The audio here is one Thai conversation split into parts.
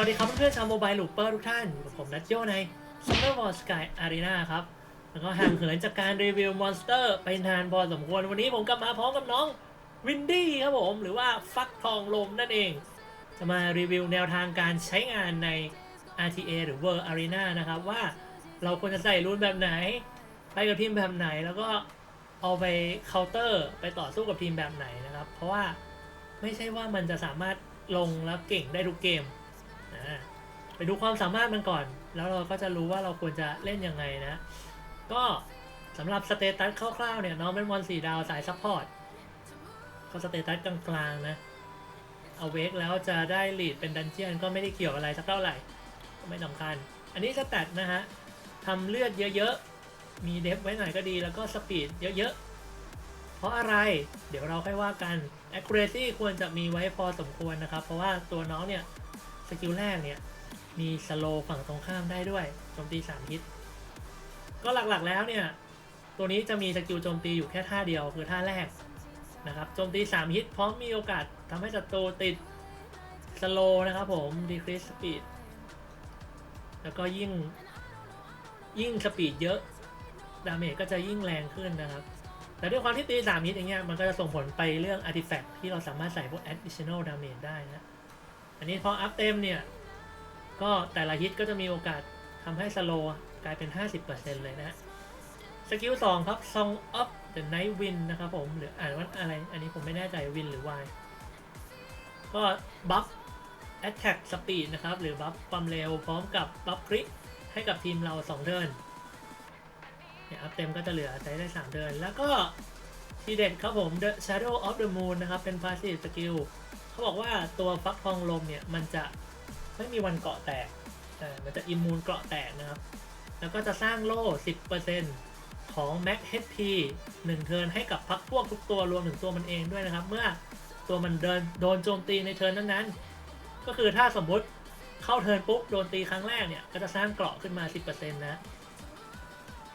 วัสดีครับเพื่อนๆชาวโมบายลูปเปอร์ทุกท่านอยู่กับผมนัทโยใน Summer War Sky Arena ครับ แล้วก็ห่างเหินจากการรีวิวมอนสเตอร์ไปนานพอสมควร วันนี้ผมกลับมาพร้อมกับน้องวินดี้ครับผม หรือว่าฟักทองลมนั่นเอง จะมารีวิวแนวทางการใช้งานใน RTA หรือ World Arena นะครับว่าเราควรจะใส่รูนแบบไหน ไปกับทีมแบบไหนแล้วก็เอาไปเคาน์เตอร์ไปต่อสู้กับทีมแบบไหนนะครับ เพราะว่าไม่ใช่ว่ามันจะสามารถลงแล้วเก่งได้ทุกเกม ไปดูความสามารถมันก่อน แล้วเราก็จะรู้ว่าเราควรจะเล่นยังไงนะ ก็สำหรับสเตตัสคร่าวๆเนี่ยน้องเป็นมอนสี่ดาวสายซัพพอร์ตก็สเตตัสกลางๆนะเอาเวกแล้วจะได้ลีดเป็นดันเจียนก็ไม่ได้เกี่ยวอะไรสักเท่าไหร่ไม่สำคัญ อันนี้สแตทนะฮะทำเลือดเยอะๆ มีเดฟไว้หน่อยก็ดีแล้วก็สปีดเยอะๆ เพราะอะไรเดี๋ยวเราค่อยว่ากัน accuracy ควรจะมีไว้พอสมควรนะครับ เพราะว่าตัวน้องเนี่ย สกิลแรกเนี่ยมีสโลฝั่งตรงข้ามได้ด้วยโจมตี3ฮิตก็หลักๆแล้วเนี่ย ตัวนี้จะมีสกิลโจมตีอยู่แค่ท่าเดียวคือท่าแรกนะครับโจมตี3ฮิตพร้อมมีโอกาสทำให้ศัตรูติดสโลนะครับผม decrease speed แล้วก็ยิ่งยิ่งสปีดเยอะดาเมจก็จะยิ่งแรงขึ้นนะครับ แต่ด้วยความที่ตี3ฮิตอย่างเงี้ยมันก็จะส่งผลไปเรื่อง artifact ที่เราสามารถใส่พวก additional damage ได้นะ อันนี้พออัพเต็มเนี่ย ก็แต่ละฮิตก็จะมีโอกาสทำให้สโลกลายเป็น 50%เลยนะฮะสกิล2ครับ Song of the Night Wind นะครับผม หรืออ่านว่าอะไร อันนี้ผมไม่แน่ใจ Win หรือ Y ก็บัฟ Attack Speed นะครับ หรือบัฟความเร็วพร้อมกับบัฟคริให้กับทีมเรา 2เทินเนี่ยอัพเต็มก็จะเหลือใช้ได้ 3เทิน แล้วก็ทีเด็ดครับผม The Shadow of the Moon นะครับ เป็น Passive Skill เขาบอกว่าตัวฟักทองลมเนี่ยมันจะไม่มีวันเกาะแตกอ่ามันจะอิมมูนเกาะแตกนะครับ แล้วก็จะสร้างโล่ 10%ของ Max HP 1 เทิร์นให้กับพักพวกทุกตัวรวมถึงตัวมันเองด้วยนะครับ เมื่อตัวมันเดินโดนโจมตีในเทิร์นนั้นๆ ก็คือถ้าสมมติเข้าเทิร์นปุ๊บโดนตีครั้งแรกเนี่ยก็จะสร้างเกราะขึ้นมา 10%นะ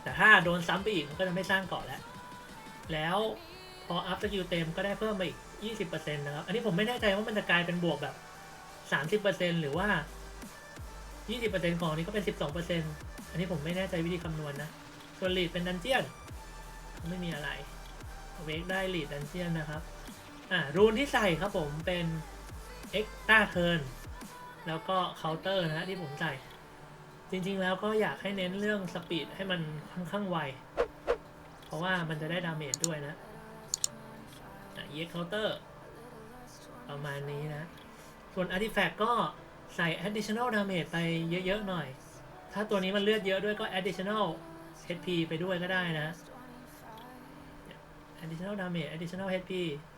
แต่ถ้าโดนซ้ำไปอีกมันก็จะไม่สร้างเกราะแล้ว แล้วพออัพสกิลเต็มก็ได้เพิ่มมาอีก 20%นะครับ อันนี้ผมไม่แน่ใจว่ามันจะกลายเป็นบวกแบบ30%หรือว่า20%ของอันนี้ก็เป็น12%อันนี้ผมไม่แน่ใจวิธีคำนวณนะ ส่วนลีดเป็นดันเจียน ไม่มีอะไร เวกได้ลีดดันเจียนนะครับ อ่า รูนที่ใส่ครับผมเป็นเอ็กต้าเทิร์นแล้วก็เคาน์เตอร์นะฮะที่ผมใส่ จริงๆแล้วก็อยากให้เน้นเรื่องสปีดให้มันค่อนข้างไว เพราะว่ามันจะได้ดาเมจด้วยนะ เอ็กเคาน์เตอร์ประมาณนี้นะ ส่วน Artifact ก็ใส่ additional damage ไปเยอะ ๆ หน่อย ถ้าตัวนี้มันเลือดเยอะด้วยก็ additional HP ไปด้วยก็ได้นะ additional damage additional HP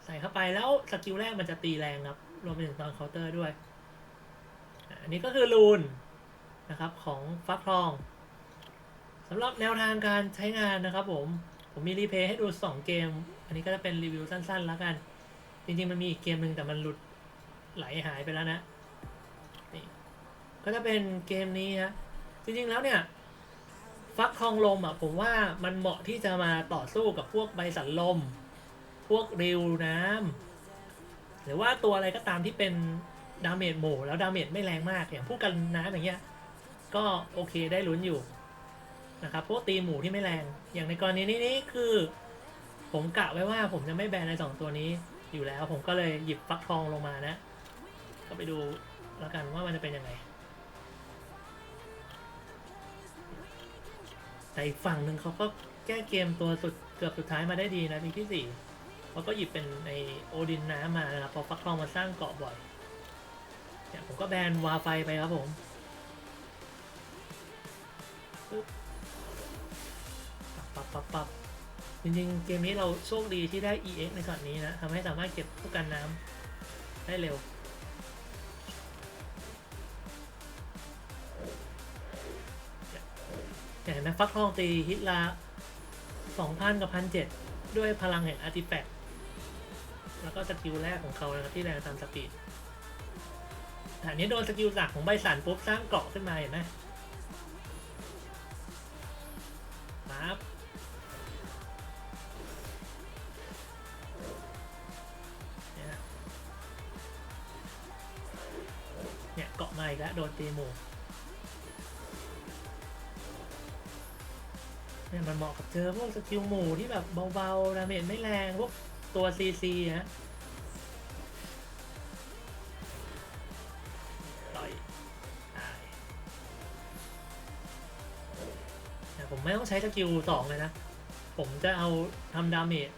ใส่เข้าไปแล้วสกิลแรกมันจะตีแรงครับ รวมไปถึงตอนเคาน์เตอร์ด้วย อันนี้ก็คือรูนนะครับของฟักทองสำหรับแนวทางการใช้งานนะครับผม ผมมีรีเพย์ให้ดู 2 เกม อันนี้ก็จะเป็นรีวิวสั้นๆแล้วกัน จริงๆมันมีอีกเกมหนึ่งแต่มันหลุดไหลหายไปแล้วนะนี่ก็จะเป็นเกมนี้ฮะจริงๆแล้วเนี่ยฟักทองลมอะผมว่ามันเหมาะที่จะมาต่อสู้กับพวกใบสันลม พวกริวน้ำหรือว่าตัวอะไรก็ตามที่เป็นดาเมจหมู่แล้วดาเมจไม่แรงมากอย่างพวกกันน้ำอย่างเงี้ยก็โอเคได้ลุ้นอยู่นะครับพวกตีหมูที่ไม่แรง อย่างในกรณีนี้นี่คือ ผมกะไว้ว่าผมจะไม่แบนในสองตัวนี้อยู่แล้ว ผมก็เลยหยิบฟักทองลงมานะ ก็ไปดูแล้วกันว่ามันจะเป็นยังไง แต่อีกฝั่งหนึ่งเขาก็แก้เกมตัวสุดเกือบสุดท้ายมาได้ดีนะทีที่สี่เขาก็หยิบเป็นในโอดินน้ำมานะครับพอฟักทองมาสร้างเกาะบ่อยเนี่ยผมก็แบนวาไฟไปครับผมปึ๊บปับปับปับบ จริงๆ เกมนี้เราโชคดีที่ได้ EX ในช็อตนี้นะทำให้สามารถเก็บผู้กันน้ำได้เร็ว เห็นไหมฟักทองตีฮิตละสองพันกับพันเจ็ดด้วยพลังแห่งอาร์ติแฟกต์แล้วก็สกิลแรกของเขานะครับที่แรงตามสปีดอันนี้โดนสกิลหลักของใบสันปุ๊บสร้างเกราะขึ้นมาเห็นไหม มามาอีกแล้วโดนตีหมู่เนี่ยมันเหมาะกับเจอพวกสกิลหมู่ที่แบบเบาๆดาเมจไม่แรงพวกตัวซีซีฮะต่อยตายแต่ผมไม่ต้องใช้สกิลสองเลยนะ ผมจะเอาทำดาเมจ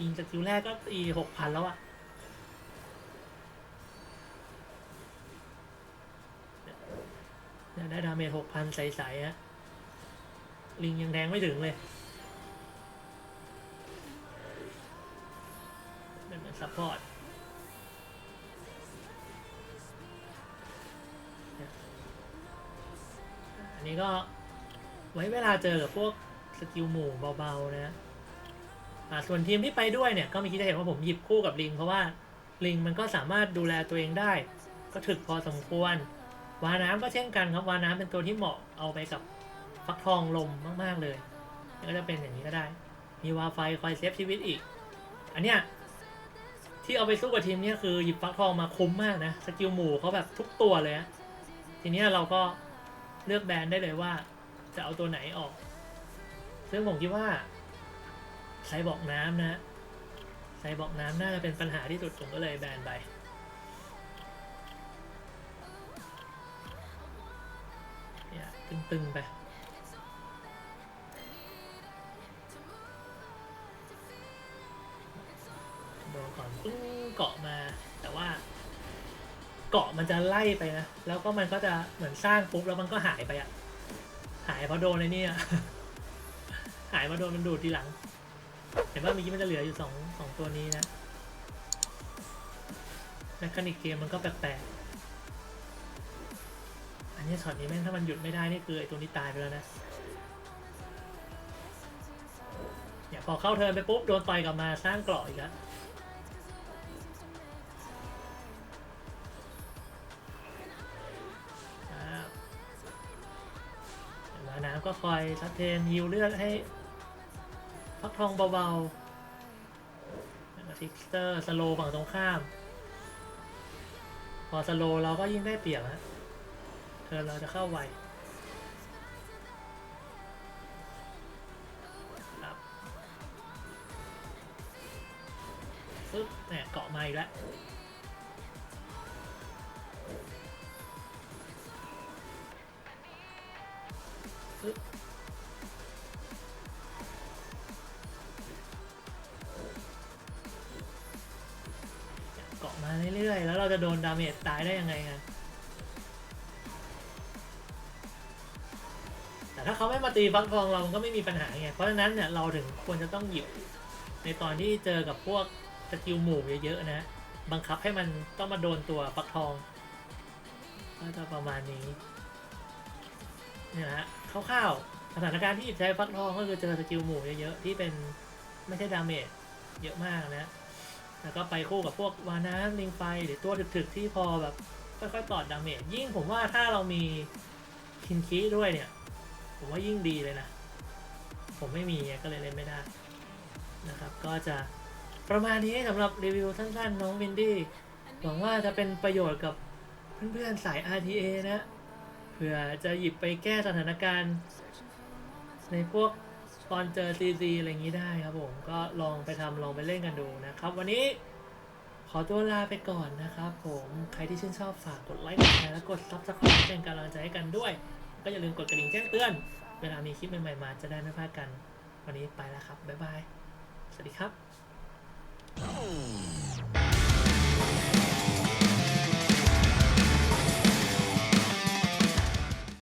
ยิงสกิลแรกก็ตีหกพันแล้วอะ ได้ดาเมจหกพันใสๆฮะ ลิงยังแดงไม่ถึงเลยเป็นเหมือนซัพพอร์ตอันนี้ก็ไว้เวลาเจอกับพวกสกิลหมู่เบาๆนะอ่าส่วนทีมที่ไปด้วยเนี่ย ก็ไม่คิดจะเห็นว่าผมหยิบคู่กับลิง เพราะว่าลิงมันก็สามารถดูแลตัวเองได้ ก็ถึกพอสมควร วาน้ำก็เช่นกันครับวาน้ำเป็นตัวที่เหมาะเอาไปกับฟักทองลมมาก ๆ เลยก็จะเป็นอย่างนี้ก็ได้ มีวาไฟคอยเซฟชีวิตอีก อันเนี้ยที่เอาไปสู้กับทีมเนี้ยคือหยิบฟักทองมาคุ้มมากนะสกิลหมู่เขาแบบทุกตัวเลยอะทีเนี้ยเราก็เลือกแบรนด์ได้เลยว่า จะเอาตัวไหนออก ซึ่งผมคิดว่าใช้บอกน้ำนะฮะใช้บอกน้ำน่าจะเป็นปัญหาที่สุดผมก็เลยแบนไป ตึงๆไปโดนก่อนปึ้งเกาะมา แต่ว่า เกาะมันจะไล่ไปนะ แล้วก็มันก็จะเหมือนสร้างปุ๊บแล้วมันก็หายไปอะหายเพราะโดนไอ้นี่อะหายมาโดนมันดูดทีหลัง เห็นว่าเมื่อกี้มันจะเหลืออยู่สองสองตัวนี้นะแมคานิกเกมมันก็แปลกๆ นนี้ช็อตนี้แม่งถ้ามันหยุดไม่ได้นี่คือไอตัวนี้ตายไปแล้วนะเนี่ยพอเข้าเทิร์นไปปุ๊บโดนต่อยกลับมาสร้างเกราะอีกแล้วน้ำก็คอยซัดเทนยิวเลือดให้ฟักทองเบาๆแล้วก็ทิกสเตอร์สโลฝั่งตรงข้าม พอสโลเราก็ยิ่งได้เปรียบฮะ เธอเราจะเข้าไวครับปึ๊บเนี่ยเกาะมาอีกแล้วปึ๊บเกาะมาเรื่อยๆ แล้วเราจะโดนดาเมจตายได้ยังไงกัน เขาไม่มาตีฟักทองเรามันก็ไม่มีปัญหาไง เพราะฉะนั้นเนี่ยเราถึงควรจะต้องหยิบในตอนที่เจอกับพวกสกิลหมู่เยอะๆนะ บังคับให้มันต้องมาโดนตัวฟักทองก็จะประมาณนี้เนี่ยฮะคร่าวๆสถานการณ์ที่หยิบใช้ฟักทองก็คือเจอสกิลหมู่เยอะๆที่เป็นไม่ใช่ดาเมจเยอะมากนะแล้วก็ไปคู่กับพวกวาน้ำลิงไฟหรือตัวถึกๆที่พอแบบค่อยๆตอดดาเมจยิ่งผมว่าถ้าเรามีคินคิด้วยเนี่ย ผมว่ายิ่งดีเลยนะ ผมไม่มีไงก็เลยเล่นไม่ได้นะครับ ก็จะประมาณนี้สำหรับรีวิวสั้นๆ น้องวินดี้หวังว่าจะเป็นประโยชน์กับเพื่อนๆสาย RTA นะเผื่อจะหยิบไปแก้สถานการณ์ ในพวกตอนเจอซีซีอะไรอย่างนี้ได้ครับผมก็ลองไปทำลองไปเล่นกันดูนะครับ วันนี้ขอตัวลาไปก่อนนะครับผม ใครที่ชื่นชอบฝากกดไลค์กดแชร์และกด Subscribe เป็นกำลังใจให้กันด้วย ก็อย่าลืมกดกระดิ่งแจ้งเตือน เวลามีคลิปใหม่ๆมาจะได้ไม่พลาดกัน วันนี้ไปแล้วครับ บ๊ายบาย สวัสดีครับ